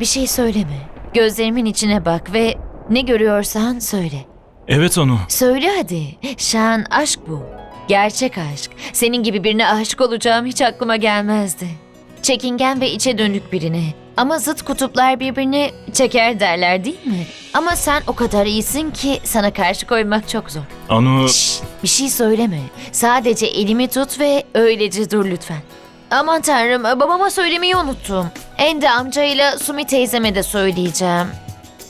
Bir şey söyleme. Gözlerimin içine bak ve ne görüyorsan söyle. Evet Anu. Söyle hadi. Şan aşk bu. Gerçek aşk. Senin gibi birine aşık olacağım hiç aklıma gelmezdi. Çekingen ve içe dönük birine. Ama zıt kutuplar birbirini çeker derler değil mi? Ama sen o kadar iyisin ki sana karşı koymak çok zor. Anu... Şşş, bir şey söyleme. Sadece elimi tut ve öylece dur lütfen. Aman tanrım babama söylemeyi unuttum. Ende amcayla Sumi teyzeme de söyleyeceğim.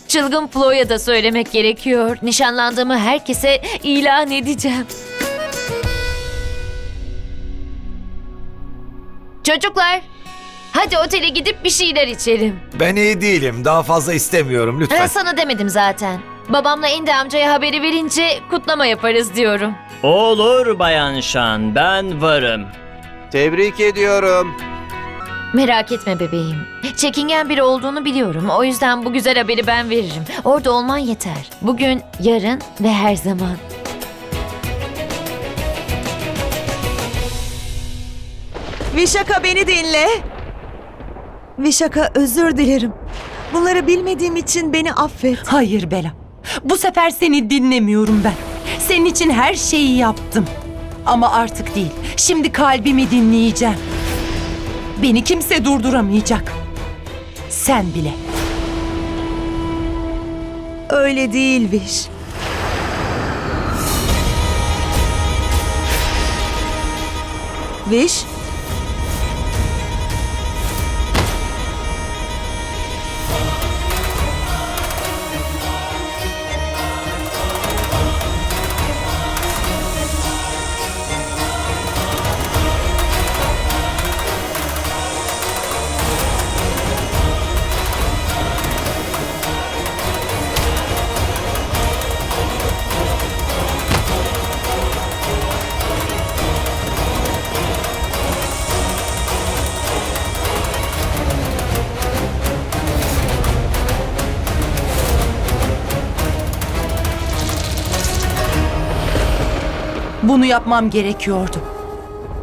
Çılgın Flo'ya da söylemek gerekiyor. Nişanlandığımı herkese ilan edeceğim. Çocuklar, hadi otele gidip bir şeyler içelim. Ben iyi değilim. Daha fazla istemiyorum Ben lütfen. sana demedim zaten. Babamla Ende amcaya haberi verince kutlama yaparız diyorum. Olur Bayan Şan, ben varım. Tebrik ediyorum. Merak etme bebeğim. Çekingen biri olduğunu biliyorum. O yüzden bu güzel haberi ben veririm. Orada olman yeter. Bugün, yarın ve her zaman. Vişaka beni dinle. Vişaka özür dilerim. Bunları bilmediğim için beni affet. Hayır Bela. Bu sefer seni dinlemiyorum ben. Senin için her şeyi yaptım. Ama artık değil. Şimdi kalbimi dinleyeceğim. Beni kimse durduramayacak. Sen bile. Öyle değil Viş. Viş, Bunu yapmam gerekiyordu.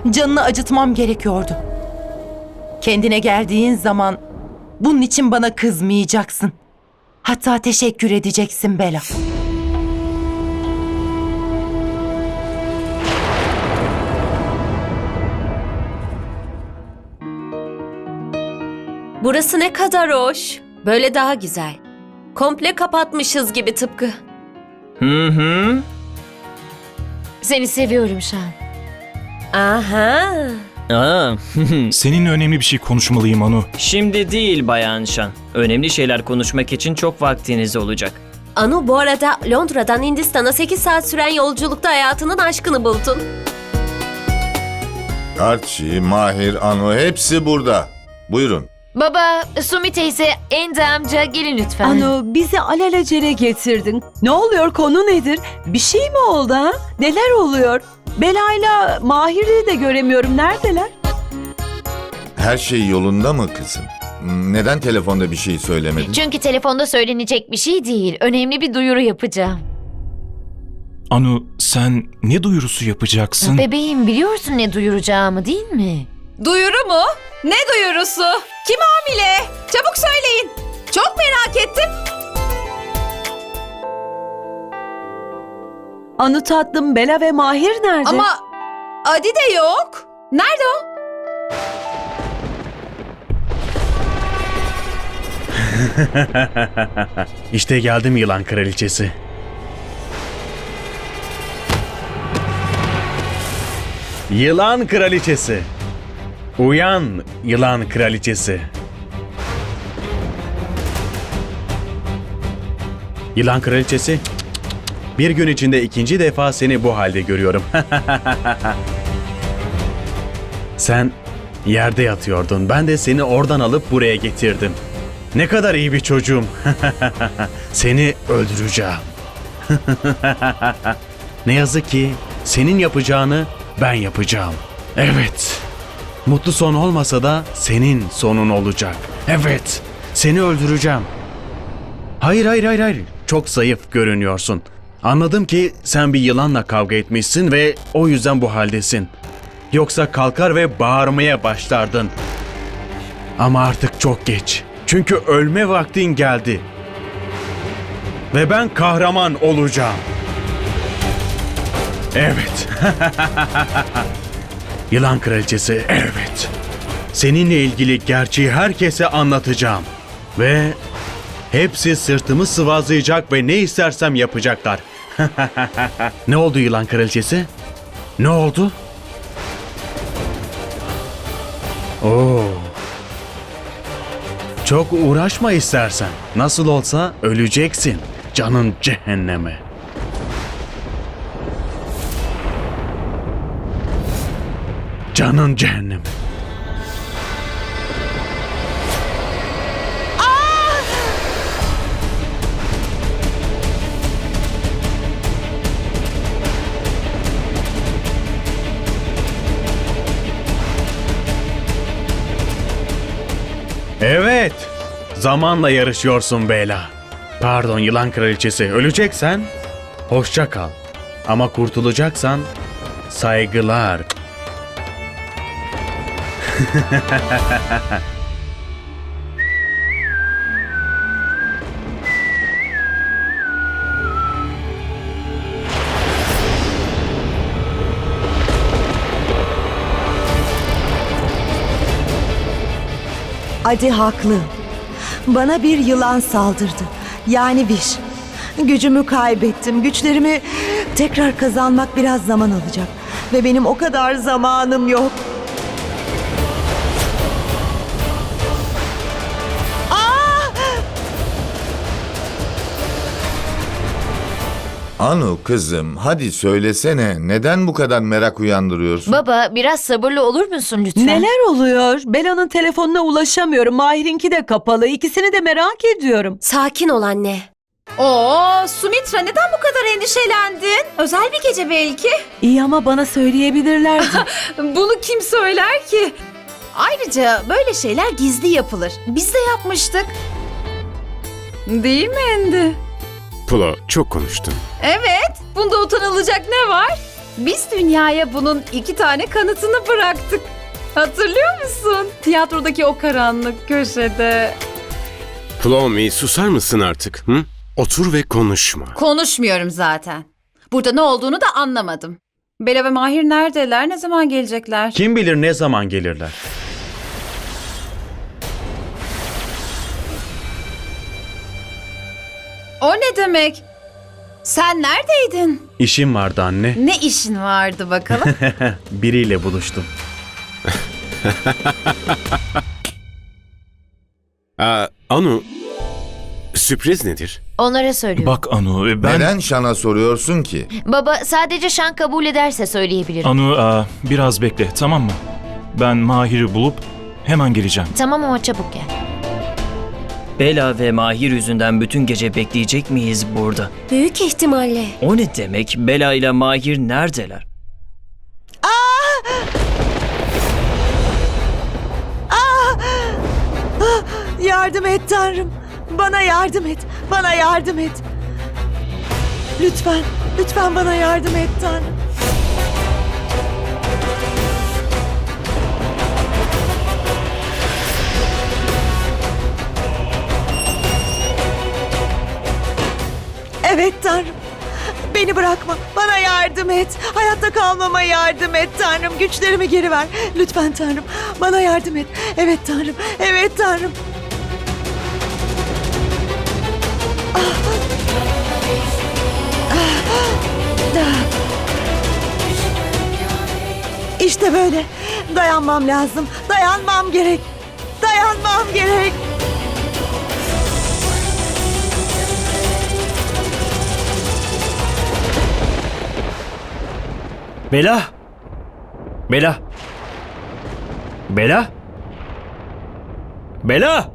Canını acıtmam gerekiyordu. Kendine geldiğin zaman bunun için bana kızmayacaksın. Hatta teşekkür edeceksin Bela. Burası ne kadar hoş. Böyle daha güzel. Komple kapatmışız gibi tıpkı. Hı hı. Seni seviyorum Şan. Aha. Aa, Seninle önemli bir şey konuşmalıyım Anu. şimdi değil Bayan Şan. Önemli şeyler konuşmak için çok vaktiniz olacak. Anu bu arada Londra'dan Hindistan'a 8 saat süren yolculukta hayatının aşkını buldun. Archie, Mahir, Anu hepsi burada. Buyurun. Baba, Sumi teyze, Ende amca gelin lütfen. Anu bizi alelacele getirdin. Ne oluyor konu nedir? Bir şey mi oldu ha? Neler oluyor? Belayla Mahir'i de göremiyorum. Neredeler? Her şey yolunda mı kızım? Neden telefonda bir şey söylemedin? Çünkü telefonda söylenecek bir şey değil. Önemli bir duyuru yapacağım. Anu sen ne duyurusu yapacaksın? Bebeğim biliyorsun ne duyuracağımı değil mi? Duyuru mu? Ne duyurusu? Kim hamile? Çabuk söyleyin. Çok merak ettim. Anu tatlım Bela ve Mahir nerede? Ama Adi de yok. Nerede o? İşte geldim yılan kraliçesi. Yılan kraliçesi. Uyan yılan kraliçesi. Yılan kraliçesi. Bir gün içinde ikinci defa seni bu halde görüyorum. Sen yerde yatıyordun. Ben de seni oradan alıp buraya getirdim. Ne kadar iyi bir çocuğum. Seni öldüreceğim. ne yazık ki senin yapacağını ben yapacağım. Evet. Mutlu son olmasa da senin sonun olacak. Evet. Seni öldüreceğim. Hayır hayır hayır hayır. Çok zayıf görünüyorsun. Anladım ki sen bir yılanla kavga etmişsin ve o yüzden bu haldesin. Yoksa kalkar ve bağırmaya başlardın. Ama artık çok geç. Çünkü ölme vaktin geldi. Ve ben kahraman olacağım. Evet. Yılan kraliçesi, evet. Seninle ilgili gerçeği herkese anlatacağım. Ve hepsi sırtımı sıvazlayacak ve ne istersem yapacaklar. ne oldu yılan kraliçesi? Ne oldu? Oo. Çok uğraşma istersen. Nasıl olsa öleceksin. Canın cehenneme. Canın cehenneme. Zamanla yarışıyorsun Bela. Pardon yılan kraliçesi. Öleceksen hoşça kal. Ama kurtulacaksan saygılar. Adi haklı. Bana bir yılan saldırdı. Yani Viş. Gücümü kaybettim. Güçlerimi tekrar kazanmak biraz zaman alacak. Ve benim o kadar zamanım yok. Anu kızım hadi söylesene neden bu kadar merak uyandırıyorsun? Baba biraz sabırlı olur musun lütfen? Neler oluyor? Bela'nın telefonuna ulaşamıyorum. Mahir'inki de kapalı. İkisini de merak ediyorum. Sakin ol anne. Oo, Sumitra neden bu kadar endişelendin? Özel bir gece belki. İyi ama bana söyleyebilirlerdi. Bunu kim söyler ki? Ayrıca böyle şeyler gizli yapılır. Biz de yapmıştık. Değil mi Endi? Pulo çok konuştun. Evet, bunda utanılacak ne var? Biz dünyaya bunun iki tane kanıtını bıraktık. Hatırlıyor musun? Tiyatrodaki o karanlık köşede. Plomi susar mısın artık? Hı? Otur ve konuşma. Konuşmuyorum zaten. Burada ne olduğunu da anlamadım. Bela ve Mahir neredeler? Ne zaman gelecekler? Kim bilir ne zaman gelirler. O ne demek? Sen neredeydin? İşim vardı anne. Ne işin vardı bakalım? Biriyle buluştum. Aa, Anu, sürpriz nedir? Onlara söylüyorum. Bak Anu ben... Neden Şan'a soruyorsun ki? Baba sadece Şan kabul ederse söyleyebilirim. Anu aa, biraz bekle tamam mı? Ben Mahir'i bulup hemen geleceğim. Tamam ama çabuk gel. Bela ve Mahir yüzünden bütün gece bekleyecek miyiz burada? Büyük ihtimalle. O ne demek? Bela ile Mahir neredeler? Yardım et Tanrım. Bana yardım et. Bana yardım et. Lütfen, lütfen bana yardım et Tanrım. Evet Tanrım. Beni bırakma. Bana yardım et. Hayatta kalmama yardım et Tanrım. Güçlerimi geri ver. Lütfen Tanrım. Bana yardım et. Evet Tanrım. Evet Tanrım. İşte böyle. Dayanmam lazım. Dayanmam gerek. Dayanmam gerek. Bela! Bela! Bela! Bela!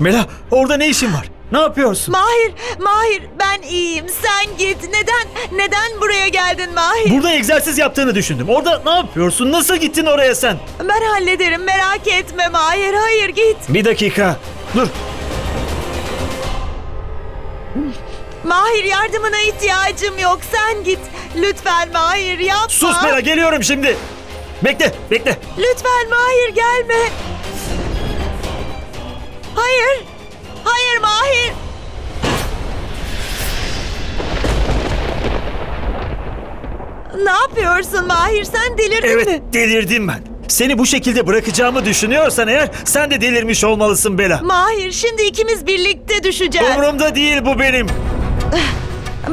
Bela orada ne işin var? Ne yapıyorsun? Mahir, Mahir ben iyiyim. Sen git. Neden, neden buraya geldin Mahir? Burada egzersiz yaptığını düşündüm. Orada ne yapıyorsun? Nasıl gittin oraya sen? Ben hallederim. Merak etme Mahir. Hayır git. Bir dakika. Dur. Mahir yardımına ihtiyacım yok. Sen git. Lütfen Mahir yapma. Sus Bela geliyorum şimdi. Bekle, bekle. Lütfen Mahir gelme. Hayır. Hayır Mahir. Ne yapıyorsun Mahir? Sen delirdin Evet mi? delirdim ben. Seni bu şekilde bırakacağımı düşünüyorsan eğer sen de delirmiş olmalısın Bela. Mahir şimdi ikimiz birlikte düşeceğiz. Umurumda değil bu benim.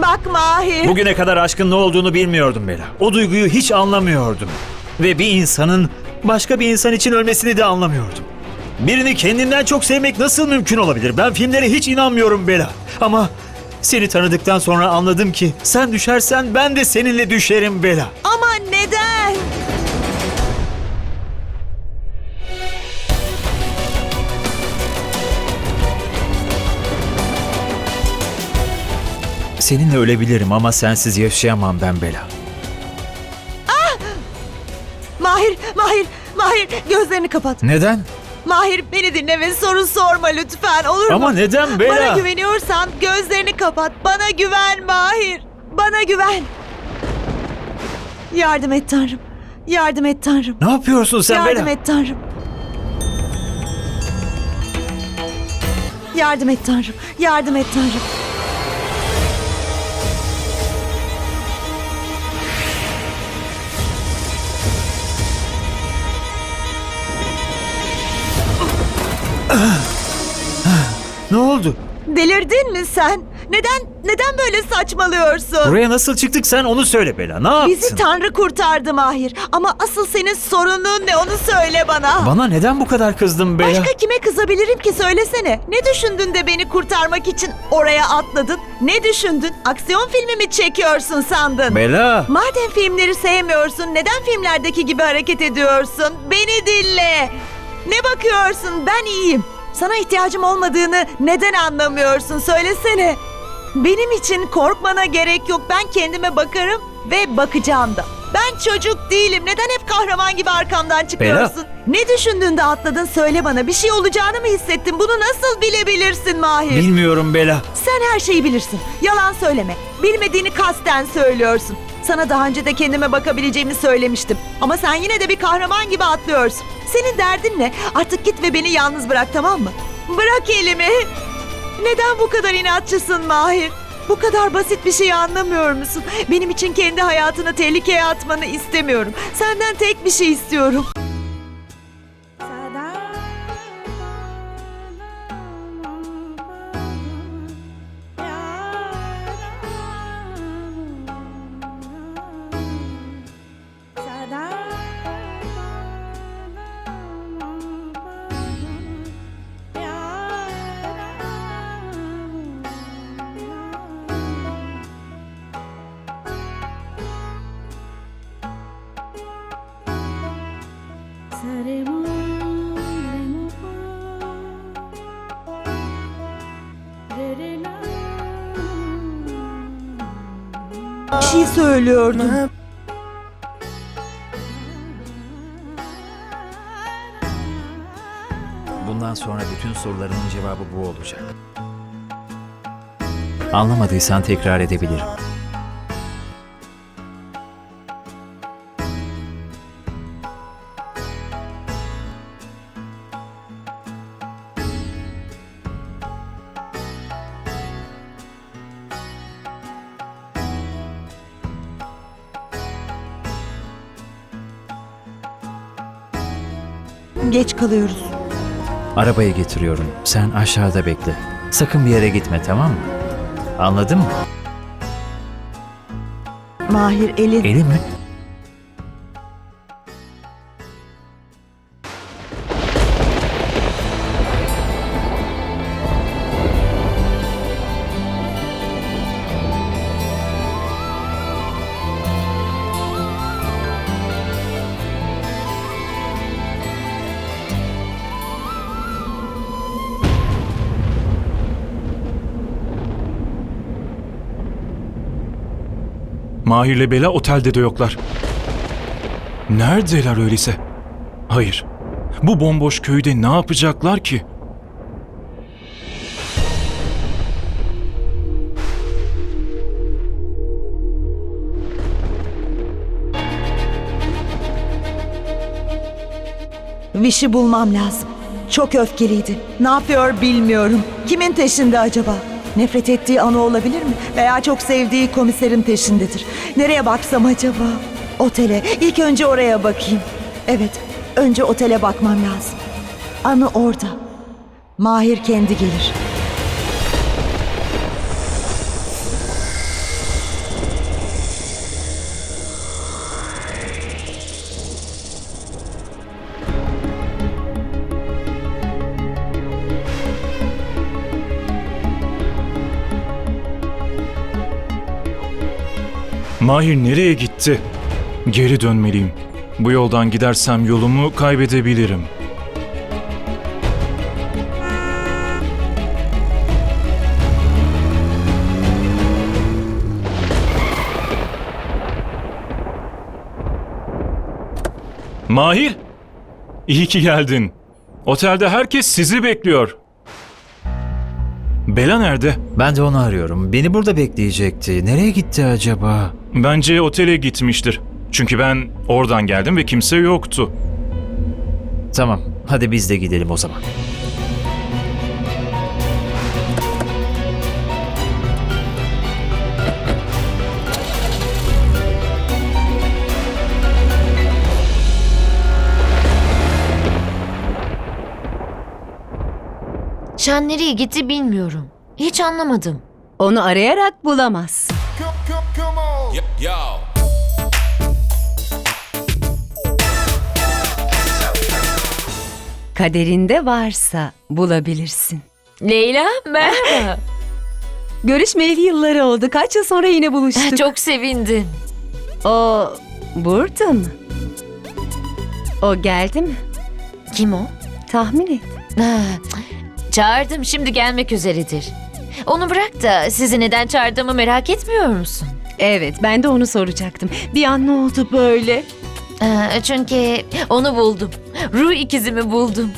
Bak Mahir. Bugüne kadar aşkın ne olduğunu bilmiyordum Bela. O duyguyu hiç anlamıyordum. Ve bir insanın başka bir insan için ölmesini de anlamıyordum. Birini kendinden çok sevmek nasıl mümkün olabilir? Ben filmlere hiç inanmıyorum Bela. Ama seni tanıdıktan sonra anladım ki sen düşersen ben de seninle düşerim Bela. Ama Seninle ölebilirim ama sensiz yaşayamam ben Bela. Mahir, Mahir, Mahir gözlerini kapat. Neden? Mahir beni dinle ve soru sorma lütfen olur mu? Ama neden Bela? Bana güveniyorsan gözlerini kapat. Bana güven Mahir. Bana güven. Yardım et Tanrım. Yardım et Tanrım. Ne yapıyorsun sen Yardım Bela? et Tanrım. Yardım et Tanrım. Yardım et Tanrım. Ne oldu? Delirdin mi sen? Neden neden böyle saçmalıyorsun? Buraya nasıl çıktık sen onu söyle Bela. Ne yaptın? Bizi Tanrı kurtardı Mahir. Ama asıl senin sorunun ne onu söyle bana. Bana neden bu kadar kızdın Bela? Başka kime kızabilirim ki söylesene. Ne düşündün de beni kurtarmak için oraya atladın? Ne düşündün? Aksiyon filmi mi çekiyorsun sandın? Bela. Madem filmleri sevmiyorsun, neden filmlerdeki gibi hareket ediyorsun? Beni dinle. Ne bakıyorsun? Ben iyiyim. Sana ihtiyacım olmadığını neden anlamıyorsun? Söylesene. Benim için korkmana gerek yok. Ben kendime bakarım ve bakacağım da. Ben çocuk değilim. Neden hep kahraman gibi arkamdan çıkıyorsun? Ne düşündün de atladın? Söyle bana. Bir şey olacağını mı hissettin? Bunu nasıl bilebilirsin Mahir? Bilmiyorum Bela. Sen her şeyi bilirsin. Yalan söyleme. Bilmediğini kasten söylüyorsun. Sana daha önce de kendime bakabileceğimi söylemiştim. Ama sen yine de bir kahraman gibi atlıyorsun. Senin derdin ne? Artık git ve beni yalnız bırak tamam mı? Bırak elimi. Neden bu kadar inatçısın Mahir? Bu kadar basit bir şeyi anlamıyor musun? Benim için kendi hayatını tehlikeye atmanı istemiyorum. Senden tek bir şey istiyorum. Bir şey söylüyordum. Bundan sonra bütün sorularının cevabı bu olacak. Anlamadıysan tekrar edebilirim. Kalıyoruz. Arabayı getiriyorum. Sen aşağıda bekle. Sakın bir yere gitme tamam mı? Anladın mı? Mahir elin. Eli mi? Mahir'le Bela otelde de yoklar. Neredeler öyleyse? Hayır. Bu bomboş köyde ne yapacaklar ki? Viş'i bulmam lazım. Çok öfkeliydi. Ne yapıyor bilmiyorum. Kimin peşinde acaba? Nefret ettiği anı olabilir mi? Veya çok sevdiği komiserin peşindedir. Nereye baksam acaba? Otele. İlk önce oraya bakayım. Evet, önce otele bakmam lazım. Anı orada. Mahir kendi gelir. Mahir nereye gitti? Geri dönmeliyim. Bu yoldan gidersem yolumu kaybedebilirim. Mahir! İyi ki geldin. Otelde herkes sizi bekliyor. Bela nerede? Ben de onu arıyorum. Beni burada bekleyecekti. Nereye gitti acaba? Bence otele gitmiştir. Çünkü ben oradan geldim ve kimse yoktu. Tamam. Hadi biz de gidelim o zaman. Şan nereye gitti bilmiyorum. Hiç anlamadım. Onu arayarak bulamazsın. Kaderinde varsa bulabilirsin. Leyla merhaba. Görüşmeyeli yılları oldu. Kaç yıl sonra yine buluştuk. Çok sevindim. O burada mı? O geldi mi? Kim o? Tahmin et. Ha, çağırdım şimdi gelmek üzeredir. Onu bırak da sizi neden çağırdığımı merak etmiyor musun? Evet ben de onu soracaktım. Bir an ne oldu böyle? Ha, çünkü onu buldum. Ruh ikizimi buldum.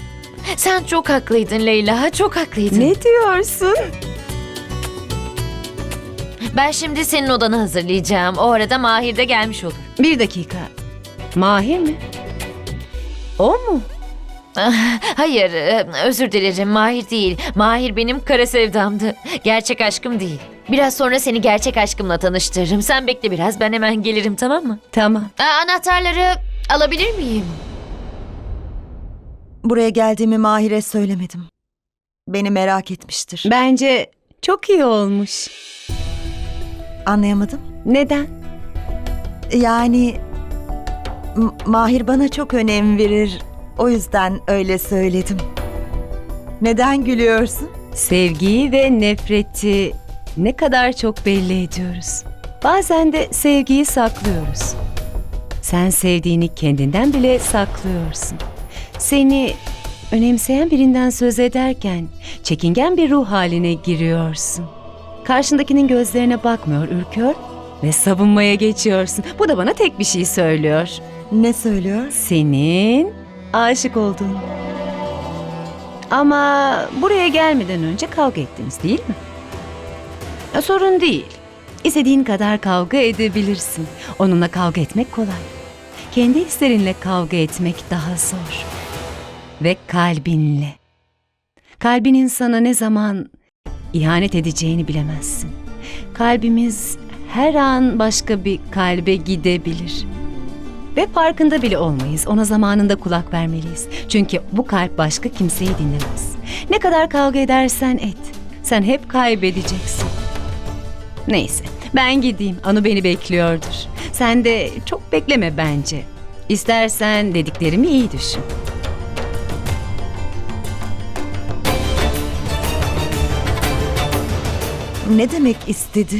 Sen çok haklıydın Leyla, çok haklıydın. Ne diyorsun? Ben şimdi senin odanı hazırlayacağım. O arada Mahir de gelmiş olur. Bir dakika. Mahir mi? O mu? Hayır, e, özür dilerim. Mahir değil. Mahir benim kara sevdamdı. Gerçek aşkım değil. Biraz sonra seni gerçek aşkımla tanıştırırım. Sen bekle biraz, ben hemen gelirim tamam mı? Tamam. Aa, anahtarları alabilir miyim? Buraya geldiğimi Mahir'e söylemedim. Beni merak etmiştir. Bence çok iyi olmuş. Anlayamadım. Neden? Yani M- Mahir bana çok önem verir. O yüzden öyle söyledim. Neden gülüyorsun? Sevgiyi ve nefreti ne kadar çok belli ediyoruz. Bazen de sevgiyi saklıyoruz. Sen sevdiğini kendinden bile saklıyorsun. Seni önemseyen birinden söz ederken çekingen bir ruh haline giriyorsun. Karşındakinin gözlerine bakmıyor, ürküyor ve savunmaya geçiyorsun. Bu da bana tek bir şey söylüyor. Ne söylüyor? Senin aşık olduğunu. Ama buraya gelmeden önce kavga ettiniz değil mi? Ya, sorun değil. İstediğin kadar kavga edebilirsin. Onunla kavga etmek kolay. Kendi hislerinle kavga etmek daha zor. Ve kalbinle. Kalbinin sana ne zaman ihanet edeceğini bilemezsin. Kalbimiz her an başka bir kalbe gidebilir. Ve farkında bile olmayız. Ona zamanında kulak vermeliyiz. Çünkü bu kalp başka kimseyi dinlemez. Ne kadar kavga edersen et. Sen hep kaybedeceksin. Neyse ben gideyim. Anu beni bekliyordur. Sen de çok bekleme bence. İstersen dediklerimi iyi düşün. Ne demek istedi?